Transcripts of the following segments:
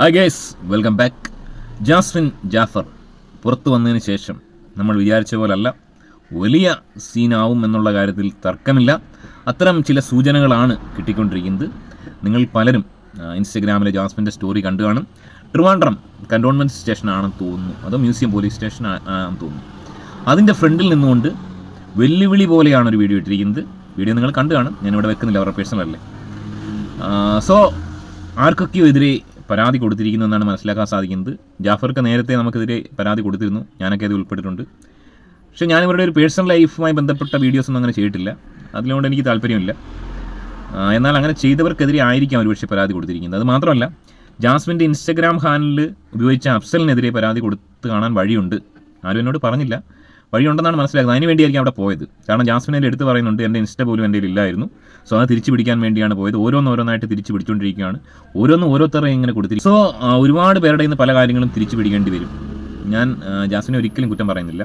Hi guys welcome back Jasmin Jaffar പുറത്തു വന്നതിന് ശേഷം നമ്മൾ വിചാരിച്ച പോലല്ല വലിയ സീനാവും എന്നുള്ള കാര്യത്തിൽ തർക്കമില്ല. അത്തരം ചില സൂചനകളാണ് കിട്ടിക്കൊണ്ടിരിക്കുന്നത്. നിങ്ങൾ പലരും ഇൻസ്റ്റഗ്രാമിലെ ജാസ്മിന്റെ സ്റ്റോറി കണ്ടു കാണും. ട്രിവാൻഡ്രം സ്റ്റേഷൻ ആണെന്ന് തോന്നുന്നു. അതോ മ്യൂസിയം പോലീസ് സ്റ്റേഷൻ ആണെന്ന് തോന്നുന്നു. അതിന്റെ ഫ്രണ്ടിൽ നിന്നുകൊണ്ട് വെല്ലുവിളി പോലെയാണ് ഒരു വീഡിയോ ഇട്ടിരിക്കുന്നത്. വീഡിയോ നിങ്ങൾ കണ്ടു കാണും. ഞാനിവിടെ വെക്കുന്നില്ല അവരുടെ പേഴ്സണൽ അല്ലേ. സോ ആർക്കൊക്കെയോ എതിരെ പരാതി കൊടുത്തിരിക്കുന്നു എന്നാണ് മനസ്സിലാക്കാൻ സാധിക്കുന്നത്. ജാഫർക്ക് നേരത്തെ നമുക്കെതിരെ പരാതി കൊടുത്തിരുന്നു. ഞാനൊക്കെ അത് ഉൾപ്പെട്ടിട്ടുണ്ട്. പക്ഷേ ഇവരുടെ ഒരു പേഴ്സണൽ ലൈഫുമായി ബന്ധപ്പെട്ട വീഡിയോസ് ഒന്നും അങ്ങനെ ചെയ്തിട്ടില്ല. അതിലുകൊണ്ട് എനിക്ക് താല്പര്യമില്ല. എന്നാൽ അങ്ങനെ ചെയ്തവർക്കെതിരെ ആയിരിക്കാം ഒരുപക്ഷെ പരാതി കൊടുത്തിരിക്കുന്നത്. അത് മാത്രമല്ല ജാസ്മിന്റെ ഇൻസ്റ്റഗ്രാം ഹാനലിൽ ഉപയോഗിച്ച അഫ്സലിനെതിരെ പരാതി കൊടുത്ത് കാണാൻ വഴിയുണ്ട്. ആരും എന്നോട് പറഞ്ഞില്ല. വഴിയുണ്ടെന്നാണ് മനസ്സിലാക്കുന്നത്. അതിന് വേണ്ടിയായിരിക്കും അവിടെ പോയത്. കാരണം എന്റെ എടുത്ത് പറയുന്നുണ്ട് എന്റെ ഇൻസ്റ്റ പോലും എന്റെ ഇല്ലായിരുന്നു. സോ അത് തിരിച്ചു പിടിക്കാൻ വേണ്ടിയാണ് പോയത്. ഓരോന്ന് ഓരോന്നായിട്ട് തിരിച്ചു പിടിച്ചുകൊണ്ടിരിക്കുകയാണ്. ഓരോന്ന് ഓരോരുത്തരെ ഇങ്ങനെ കൊടുത്തിരിക്കും. സോ ഒരുപാട് പേരുടെ ഇന്ന് പല കാര്യങ്ങളും തിരിച്ചു പിടിക്കേണ്ടി വരും. ഞാൻ ജാസ്മിനെ ഒരിക്കലും കുറ്റം പറയുന്നില്ല.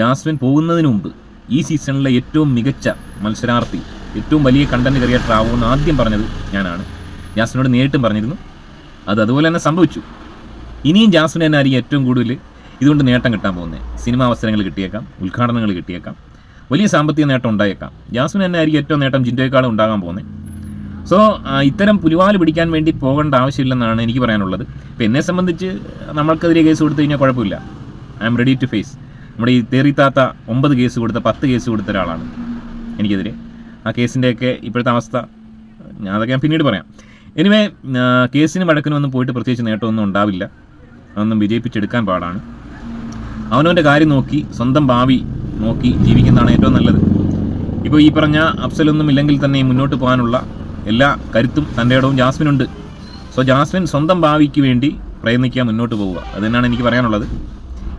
ജാസ്മിൻ പോകുന്നതിന് മുമ്പ് ഈ സീസണിലെ ഏറ്റവും മികച്ച മത്സരാർത്ഥി ഏറ്റവും വലിയ കണ്ടന്റ് ക്രിയേറ്റർ ആവുമെന്ന് ആദ്യം പറഞ്ഞത് ഞാനാണ്. ജാസ്മിനോട് നേരിട്ടും പറഞ്ഞിരുന്നു. അത് അതുപോലെ തന്നെ സംഭവിച്ചു. ഇനിയും ജാസ്മിൻ തന്നെ ആയിരിക്കും ഏറ്റവും കൂടുതൽ. ഇതുകൊണ്ട് നേട്ടം കിട്ടാൻ പോകുന്നത് സിനിമാ അവസരങ്ങൾ കിട്ടിയേക്കാം ഉദ്ഘാടനങ്ങൾ കിട്ടിയേക്കാം വലിയ സാമ്പത്തിക നേട്ടം ഉണ്ടായേക്കാം. ജാസ്മിൻ തന്നെ ആയിരിക്കും ഏറ്റവും നേട്ടം ജിൻഡോയെക്കാളും ഉണ്ടാകാൻ പോകുന്നത് സോ ഇത്തരം പുലിവാൽ പിടിക്കാൻ വേണ്ടി പോകേണ്ട ആവശ്യമില്ലെന്നാണ് എനിക്ക് പറയാനുള്ളത്. ഇപ്പം എന്നെ സംബന്ധിച്ച് നമ്മൾക്കെതിരെ കേസ് കൊടുത്തു കഴിഞ്ഞാൽ കുഴപ്പമില്ല. I'm ready to face നമ്മുടെ ഈ തേറിത്താത്ത ഒമ്പത് കേസ് കൊടുത്ത പത്ത് കേസ് കൊടുത്ത ഒരാളാണ് എനിക്കെതിരെ. ആ കേസിന്റെയൊക്കെ ഇപ്പോഴത്തെ അവസ്ഥ ഞാൻ അതൊക്കെ ഞാൻ പിന്നീട് പറയാം. എനിവേ കേസിന് വഴക്കിനൊന്നും പോയിട്ട് പ്രത്യേകിച്ച് നേട്ടമൊന്നും ഉണ്ടാവില്ല. അതൊന്നും വിജയിപ്പിച്ചെടുക്കാൻ പാടാണ്. അവനവന്റെ കാര്യം നോക്കി സ്വന്തം ഭാവി നോക്കി ജീവിക്കുന്നതാണ് ഏറ്റവും നല്ലത്. ഇപ്പോൾ ഈ പറഞ്ഞ അഫ്സലൊന്നും ഇല്ലെങ്കിൽ തന്നെ മുന്നോട്ട് പോകാനുള്ള എല്ലാ കരുത്തും തന്റെ ഇടവും ജാസ്മിനുണ്ട്. സോ ജാസ്മിൻ സ്വന്തം ഭാവിക്ക് വേണ്ടി പ്രയത്നിക്കുക മുന്നോട്ട് പോവുക. അത് തന്നെയാണ് എനിക്ക് പറയാനുള്ളത്.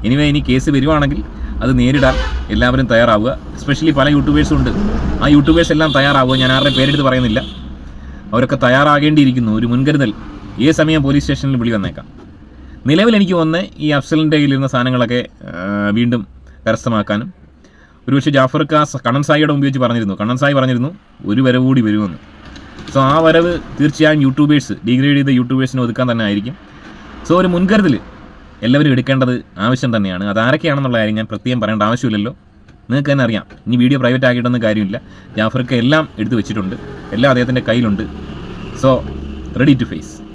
എനിവേ ഇനി കേസ് വരുവാണെങ്കിൽ അത് നേരിടാൻ എല്ലാവരും തയ്യാറാവുക. എസ്പെഷ്യലി പല യൂട്യൂബേഴ്സും ഉണ്ട്. ആ യൂട്യൂബേഴ്സ് എല്ലാം തയ്യാറാവുക. ഞാൻ ആരുടെ പേരെടുത്ത് പറയുന്നില്ല. അവരൊക്കെ തയ്യാറാകേണ്ടിയിരിക്കുന്നു. ഒരു മുൻകരുതൽ. ഏത് സമയം പോലീസ് സ്റ്റേഷനിൽ വിളി വന്നേക്കാം. നിലവിൽ എനിക്ക് വന്ന് ഈ അഫ്സലിന്റെ കയ്യിലിരുന്ന സാധനങ്ങളൊക്കെ വീണ്ടും കരസ്ഥമാക്കാനും. ഒരുപക്ഷെ ജാഫർ ആ സ- കണ്ണൻ സായിയുടെ ഉപയോഗിച്ച് പറഞ്ഞിരുന്നു. കണ്ണൻ സായി പറഞ്ഞിരുന്നു ഒരു വരവ് കൂടി വരുമെന്ന്. സോ ആ വരവ് തീർച്ചയായും യൂട്യൂബേഴ്സ് ഡിഗ്രേഡ് ചെയ്ത യൂട്യൂബേഴ്സിനെ ഒതുക്കാൻ തന്നെ ആയിരിക്കും. സോ ഒരു മുൻകരുതൽ എല്ലാവരും എടുക്കേണ്ടത് ആവശ്യം തന്നെയാണ്. അത് ആരൊക്കെയാണെന്നുള്ള കാര്യം ഞാൻ പ്രത്യേകം പറയേണ്ട ആവശ്യമില്ലല്ലോ. നിങ്ങൾക്ക് തന്നെ അറിയാം. ഇനി വീഡിയോ പ്രൈവറ്റ് ആക്കിയിട്ടൊന്നും കാര്യമില്ല. ജാഫർക്ക് എല്ലാം എടുത്തു വെച്ചിട്ടുണ്ട്. എല്ലാം അദ്ദേഹത്തിന്റെ കയ്യിലുണ്ട്. So ready to face